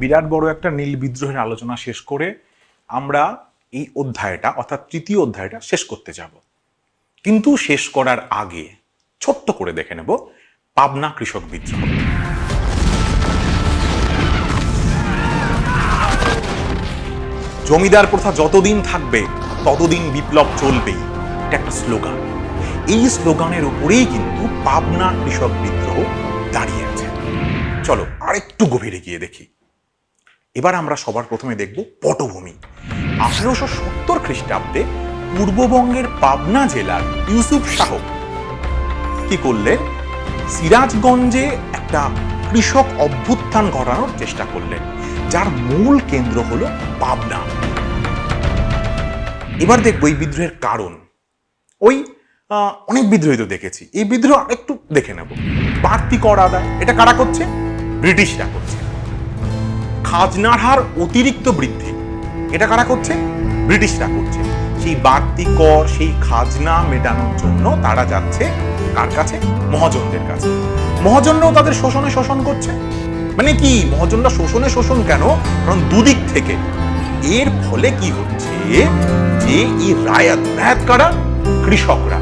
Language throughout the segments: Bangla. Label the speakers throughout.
Speaker 1: বিরাট বড় একটা নীল বিদ্রোহের আলোচনা শেষ করে আমরা এই অধ্যায়টা, অর্থাৎ তৃতীয় অধ্যায়টা শেষ করতে যাব। কিন্তু শেষ করার আগে ছোট্ট করে দেখে নেব পাবনা কৃষক বিদ্রোহ। জমিদার প্রথা যতদিন থাকবে, ততদিন বিপ্লব চলবেই। এটা একটা স্লোগান। এই স্লোগানের উপরেই কিন্তু পাবনা কৃষক বিদ্রোহ দাঁড়িয়ে আছে। চলো আরেকটু গভীরে গিয়ে দেখি। এবার আমরা সবার প্রথমে দেখব পটভূমি। আঠারোশো সত্তর খ্রিস্টাব্দে পূর্ববঙ্গের পাবনা জেলার ইউসুফ শাহ কি করলেন সিরাজগঞ্জে একটা কৃষক অভ্যুত্থান ঘটানোর চেষ্টা করলেন। যার মূল কেন্দ্র হলো পাবনা। এবার দেখব এই বিদ্রোহের কারণ। ওই অনেক বিদ্রোহী তো দেখেছি। এই বিদ্রোহ আরেকটু দেখে নেব। বাড়তি কর আদায়, এটা কারা করছে? ব্রিটিশরা করছে। খাজনার হার অতিরিক্ত বৃদ্ধি, এটা কারা করছে? ব্রিটিশরা করছে। সেই বাড়তি কর, সেই খাজনা মেটানোর জন্য তারা যাচ্ছে কার কাছে? মহাজনদের কাছে। মহাজনরাও তাদের শোষণে শোষণ করছে। মানে কি, মহাজনরা শোষণে শোষণ কেন? কারণ দুদিক থেকে। এর ফলে কি হচ্ছে যে এই রায়াত রায়াত কারা কৃষকরা,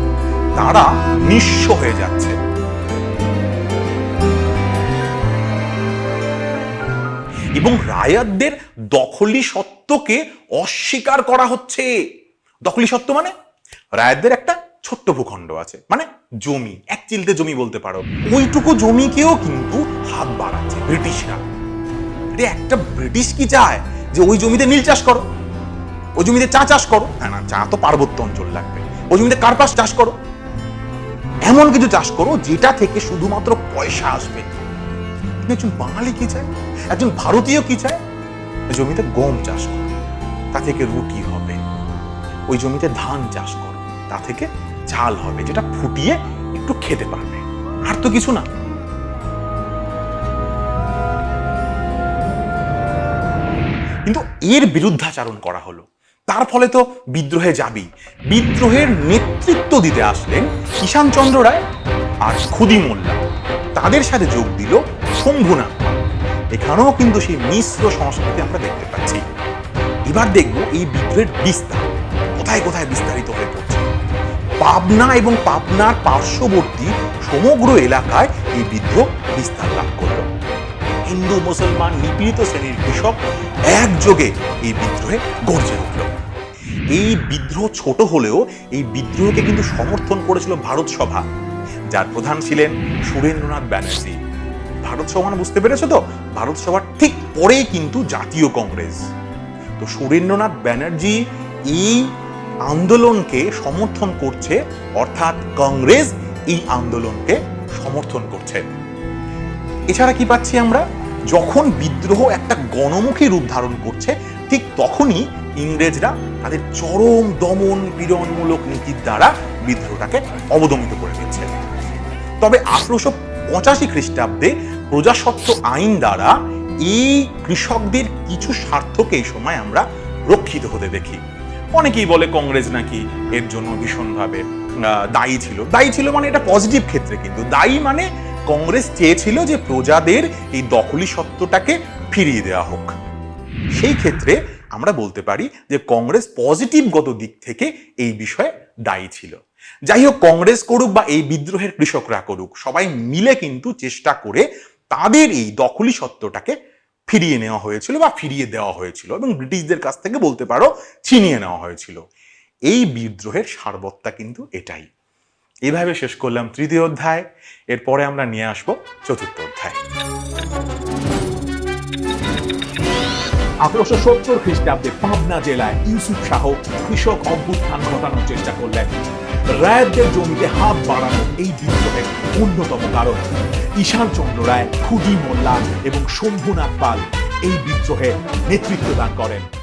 Speaker 1: তারা নিঃস্ব হয়ে যাচ্ছে। এবং রায়াতদের দখলি সত্ত্বকে অস্বীকার করা হচ্ছে। দখলি সত্ত্ব মানে? রায়াতদের একটা ছোট্ট ভূখণ্ড আছে। মানে জমি, এক চিলতে জমি বলতে পারো। ওইটুকু জমিকেও কিন্তু হাত বাড়াচ্ছে ব্রিটিশরা। আরে একটা ব্রিটিশ কি চায় যে ওই জমিতে নীল চাষ করো? ওই জমিতে চা চাষ করো? না না, চা তো পার্বত্য অঞ্চল লাগবে। ওই জমিতে কার্পাস চাষ করো? এমন কিছু চাষ করো যেটা থেকে শুধুমাত্র পয়সা আসবে। একজন বাঙালি কি চায়? একজন ভারতীয় কি চায়? জমিতে গম চাষ করো। তা থেকে রুটি হবে। ওই জমিতে ধান চাষ করো। তা থেকে চাল হবে, যেটা ফুটিয়ে একটু খেতে পারবে। আর তো কিছু না। কিন্তু এর বিরুদ্ধাচারণ করা হলো। তার ফলে তো বিদ্রোহে যাবি। বিদ্রোহের নেতৃত্ব দিতে আসলেন ঈশানচন্দ্র রায় আর খুদি মোল্লা। তাদের সাথে যোগ দিল শম্ভুনাথ। এখানেও কিন্তু সেই মিশ্র সংস্কৃতি আমরা দেখতে পাচ্ছি। এবার দেখব এই বিদ্রোহের বিস্তার। কোথায় কোথায় বিস্তারিত হয়ে পাবনা এবং পাবনার পার্শ্ববর্তী সমগ্র এলাকায় এই বিদ্রোহ বিস্তার লাভ করল। হিন্দু, মুসলমান, নিপীড়িত শ্রেণির কৃষক একযোগে এই বিদ্রোহে গর্জে উঠল। এই বিদ্রোহ ছোট হলেও এই বিদ্রোহকে কিন্তু সমর্থন করেছিল ভারত সভা, যার প্রধান ছিলেন সুরেন্দ্রনাথ ব্যানার্জি। ভারত সভা মানে বুঝতে পেরেছ তো? ভারত সভার ঠিক পরেই কিন্তু জাতীয় কংগ্রেস। তো সুরেন্দ্রনাথ ব্যানার্জি এই আন্দোলনকে সমর্থন করছে, অর্থাৎ কংগ্রেস এই আন্দোলনকে সমর্থন করছে। এছাড়া কি পাচ্ছি আমরা? যখন বিদ্রোহ একটা গণমুখী রূপ ধারণ করছে, ঠিক তখনই ইংরেজরা তাদের চরম দমন পীড়নমূলক নীতির দ্বারা বিদ্রোহটাকে অবদমিত করে দিচ্ছে তবে আঠারোশো পঁচাশি খ্রিস্টাব্দে প্রজাসত্ব আইন দ্বারা এই কৃষকদের কিছু স্বার্থকে এই সময় আমরা রক্ষিত হতে দেখি। অনেকেই বলে কংগ্রেস নাকি এর জন্য ভীষণভাবে দায়ী ছিল। দায়ী ছিল মানে এটা পজিটিভ ক্ষেত্রে কিন্তু। দায়ী মানে কংগ্রেস চেয়েছিল যে প্রজাদের এই দখলি সত্ত্বটাকে ফিরিয়ে দেওয়া হোক। সেই ক্ষেত্রে আমরা বলতে পারি যে কংগ্রেস পজিটিভগত দিক থেকে এই বিষয়ে দায়ী ছিল। যাই হোক, কংগ্রেস করুক বা এই বিদ্রোহের কৃষকরা করুক, সবাই মিলে কিন্তু চেষ্টা করে তাদের এই দখলি সত্ত্বটাকে ফিরিয়ে নেওয়া হয়েছিল বা ফিরিয়ে দেওয়া হয়েছিল এবং ব্রিটিশদের কাছ থেকে বলতে পারো ছিনিয়ে নেওয়া হয়েছিল। এই বিদ্রোহের সারবত্তা কিন্তু এটাই। এভাবে শেষ করলাম তৃতীয় অধ্যায়। এরপরে আমরা নিয়ে আসব চতুর্থ অধ্যায়।
Speaker 2: আঠারোশো সত্তর খ্রিস্টাব্দে পাবনা জেলায় ইউসুফ শাহ কৃষক অভ্যুত্থান ঘটানোর চেষ্টা করলেন। রায়তদের জমিতে হাত বাড়ানো এই বিদ্রোহের অন্যতম কারণ। ঈশান চন্দ্র রায় খুদি মোল্লা এবং শম্ভুনাথ পাল এই বিদ্রোহে নেতৃত্ব দান করেন।